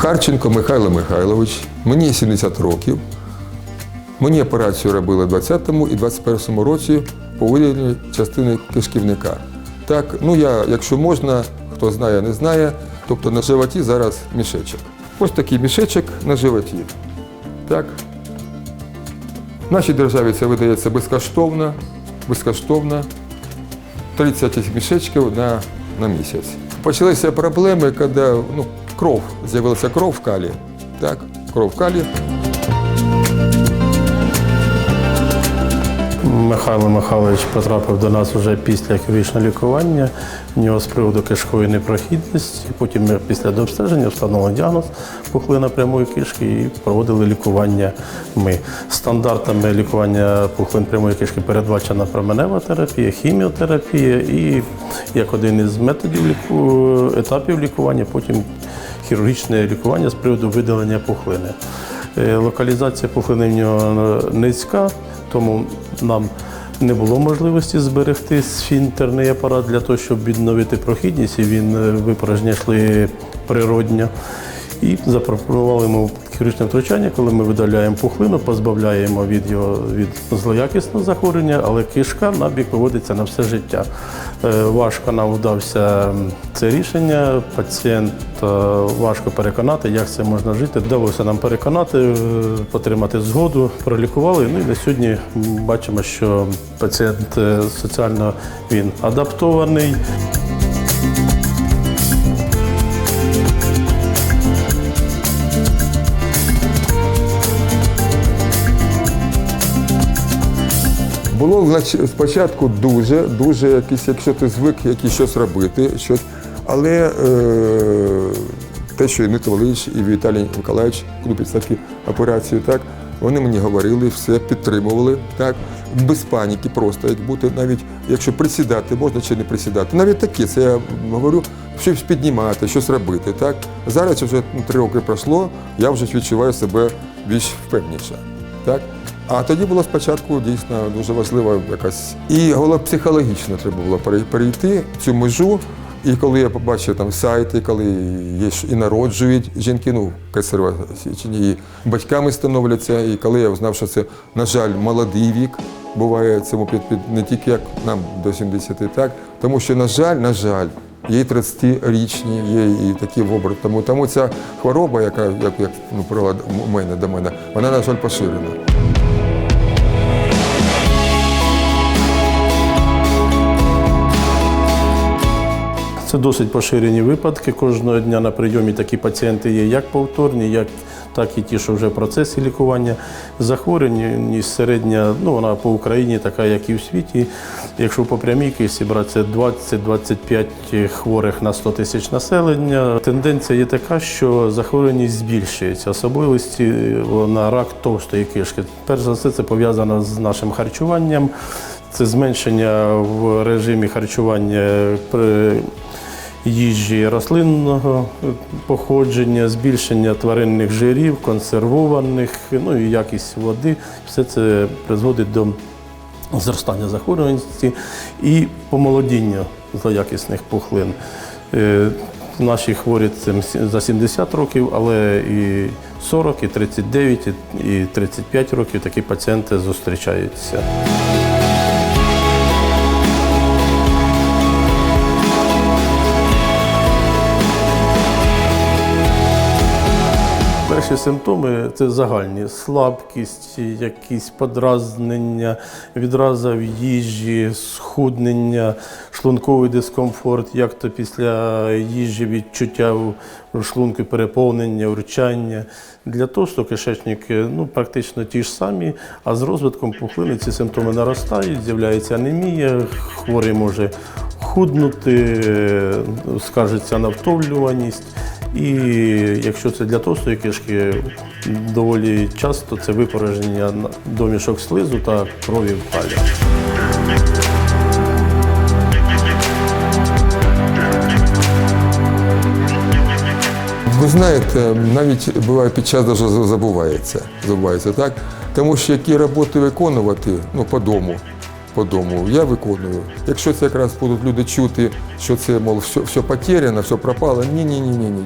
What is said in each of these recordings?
Харченко Михайло Михайлович, мені 70 років. Мені операцію робили в 20-му і 21-му році по виділенню частини кишківника. Так, ну я, якщо можна, хто знає, не знає, тобто на животі зараз мішечок. Ось такий мішечок на животі. Так. В нашій державі це видається безкоштовно, безкоштовно. 30 мішечків на, на місяць. Почалися проблеми, коли ну, кров, з'явилася кров в калі. Так, кров в калі. Михайло Михайлович потрапив до нас вже після хірургічного лікування. В нього з приводу кишкової непрохідності. Потім ми після обстеження встановили діагноз пухлина прямої кишки і проводили лікування ми. Стандартами лікування пухлин прямої кишки передбачена променева терапія, хіміотерапія і як один із методів ліку... етапів лікування, потім хірургічне лікування з приводу видалення пухлини. Е, Локалізація пухлини в нього низька, тому нам не було можливості зберегти сфінтерний апарат для того, щоб відновити прохідність, і він випорожня випорожнення йшли природньо. І запропонували йому хірургічне втручання, коли ми видаляємо пухлину, позбавляємо від його від злоякісного захворювання, але кишка набік виводиться на все життя. Е, Важко нам вдався це рішення. Пацієнт е, важко переконати, як це можна жити. Вдалося нам переконати, е, отримати згоду, пролікували. Ну і на сьогодні бачимо, що пацієнт соціально він адаптований. Було спочатку дуже, дуже якийсь, якщо ти звик якісь щось робити, щось. Але е, те, що і Дмитро і Віталій Миколаївич, Клупець такі операцію, так, вони мені говорили, все підтримували, так, без паніки просто, як бути, навіть якщо присідати, можна чи не присідати. Навіть таке, це я говорю, щось піднімати, щось робити. Так. Зараз вже три роки пройшло, я вже відчуваю себе більш впевніше. Так? А тоді було спочатку дійсно дуже важлива якась. І головне, психологічно треба було перей- перейти цю межу. І коли я побачив там сайти, коли є і народжують жінки, ну кесарево січені, і батьками становляться. І коли я узнав, що це, на жаль, молодий вік буває цьому під, під не тільки як нам до 70, так тому що, на жаль, на жаль, і 30-річні, є і такі в. Тому, тому ця хвороба, яка як, як ну, привела у мене до мене, вона, на жаль, поширена. Це досить поширені випадки. Кожного дня на прийомі такі пацієнти є як повторні, як, так і ті, що вже в процесі лікування. Захворюваність середня, ну вона по Україні така, як і в світі. Якщо по прямій кисі брати, це 20-25 хворих на 100 тисяч населення. Тенденція є така, що захворюваність збільшується, особливості на рак товстої кишки. Перш за все, це пов'язано з нашим харчуванням. Це зменшення в режимі харчування при їжі рослинного походження, збільшення тваринних жирів, консервованих, ну і якість води. Все це призводить до зростання захворюваності і помолодіння злоякісних пухлин. Е, Наші хворі за 70 років, але і 40, і 39, і- і 35 років такі пацієнти зустрічаються. Перші симптоми це загальні слабкість, якісь подразнення, відраза в їжі, схуднення, шлунковий дискомфорт, як то після їжі відчуття в шлунку переповнення, урчання. Для товстого кишечника ну, практично ті ж самі, а з розвитком пухлини ці симптоми наростають, з'являється анемія, хворий може худнути, скажеться на втомлюваність. І якщо це для товстої кишки, доволі часто це випорожнення домішок слизу та крові в калі. Ви знаєте, навіть буває під час даже забувається, забувається так? Тому що які роботи виконувати ну, по дому, по дому, я виконую. Якщо це якраз будуть люди чути, що це, мов, все, все потеряно, все пропало, ні, ні, ні, ні,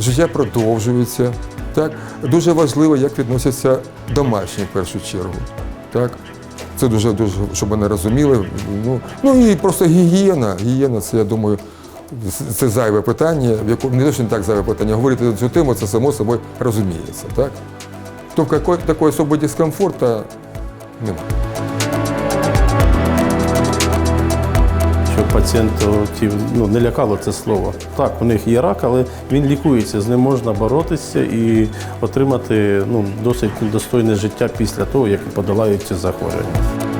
життя продовжується. Так? Дуже важливо, як відносяться домашні в першу чергу. Так? Це дуже, дуже, щоб вони розуміли. Ну, ну і просто гігієна. Гігієна, це, я думаю, це зайве питання, в якому не не так зайве питання. Говорити на цю тему, це само собою розуміється. Так? То какой, такої особи дискомфорту немає. Пацієнтів ну, не лякало це слово. Так, у них є рак, але він лікується, з ним можна боротися і отримати ну, досить достойне життя після того, як подолають ці захворювання.